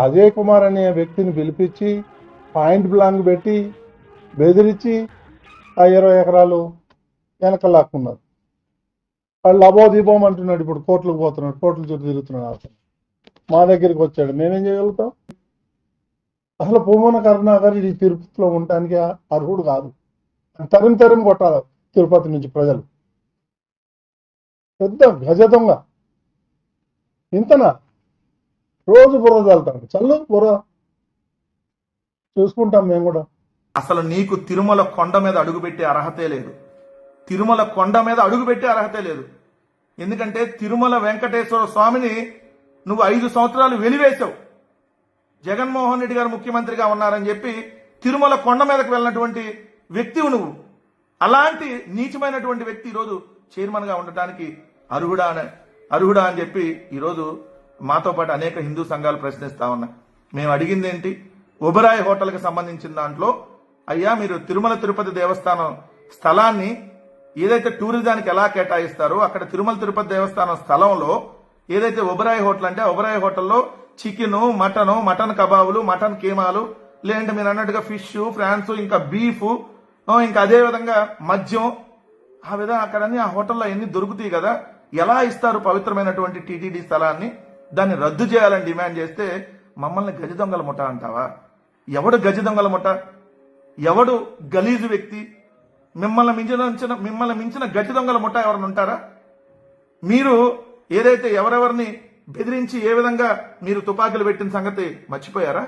అజయ్ కుమార్ అనే వ్యక్తిని పిలిపించి పాయింట్ బ్లాంక్ పెట్టి బెదిరించి ఆ ఇరవై ఎకరాలు వెనక లాక్కున్నారు. వాళ్ళు అబో దీపం అంటున్నాడు ఇప్పుడు కోర్టులకు పోతున్నాడు కోర్టుల చుట్టూ తిరుగుతున్నాడు అతను. మా దగ్గరికి వచ్చాడు. మేమేం చేయగలుగుతాం? అసలు పూమన కరుణాకర్ ఈ తిరుపతిలో ఉండటానికి అర్హుడు కాదు. తరిమి తరిమి కొట్టాలి తిరుపతి నుంచి ప్రజలు. పెద్ద గజ దొంగ ఇంతనా? రోజు బుర్ర చల్లుతాడు చల్లు బుర్ర. చూసుకుంటాం మేము కూడా. అసలు నీకు తిరుమల కొండ మీద అడుగుపెట్టే అర్హతే లేదు. తిరుమల కొండ మీద అడుగుపెట్టే అర్హతే లేదు. ఎందుకంటే తిరుమల వెంకటేశ్వర స్వామిని నువ్వు ఐదు సంవత్సరాలు వెలివేశావు. జగన్మోహన్ రెడ్డి గారు ముఖ్యమంత్రిగా ఉన్నారని చెప్పి తిరుమల కొండ మీదకు వెళ్ళినటువంటి వ్యక్తివు నువ్వు. అలాంటి నీచమైనటువంటి వ్యక్తి ఈరోజు చైర్మన్గా ఉండటానికి అర్హుడా అని అర్హుడా అని చెప్పి ఈరోజు మాతో పాటు అనేక హిందూ సంఘాలు ప్రశ్నిస్తా ఉన్నాయి. మేము అడిగింది ఏంటి? ఉబరాయ్ హోటల్కి సంబంధించిన దాంట్లో అయ్యా మీరు తిరుమల తిరుపతి దేవస్థానం స్థలాన్ని ఏదైతే టూరిజానికి ఎలా కేటాయిస్తారో అక్కడ తిరుమల తిరుపతి దేవస్థానం స్థలంలో ఏదైతే ఒబరాయ్ హోటల్ అంటే ఒబరాయ్ హోటల్లో చికెను మటను మటన్ కబాబులు మటన్ కీమాలు లేదంటే మీరు అన్నట్టుగా ఫిష్ ఫ్రాన్స్ ఇంకా బీఫ్ ఇంకా అదే విధంగా మద్యం ఆ విధంగా అక్కడ అన్ని ఆ హోటల్లో ఎన్ని దొరుకుతాయి కదా. ఎలా ఇస్తారు పవిత్రమైనటువంటి టీటీడీ స్థలాన్ని? దాన్ని రద్దు చేయాలని డిమాండ్ చేస్తే మమ్మల్ని గజ దొంగల ముఠ అంటావా? ఎవడు గజ దొంగల ముఠ? ఎవడు గలీజు వ్యక్తి? మిమ్మల్ని మించిన మిమ్మల్ని మించిన గజ దొంగల ముఠ ఎవరైనా ఉంటారా? మీరు ఏదైతే ఎవరెవరిని బెదిరించి ఏ విధంగా మీరు తుపాకీలు పెట్టిన సంగతి మర్చిపోయారా?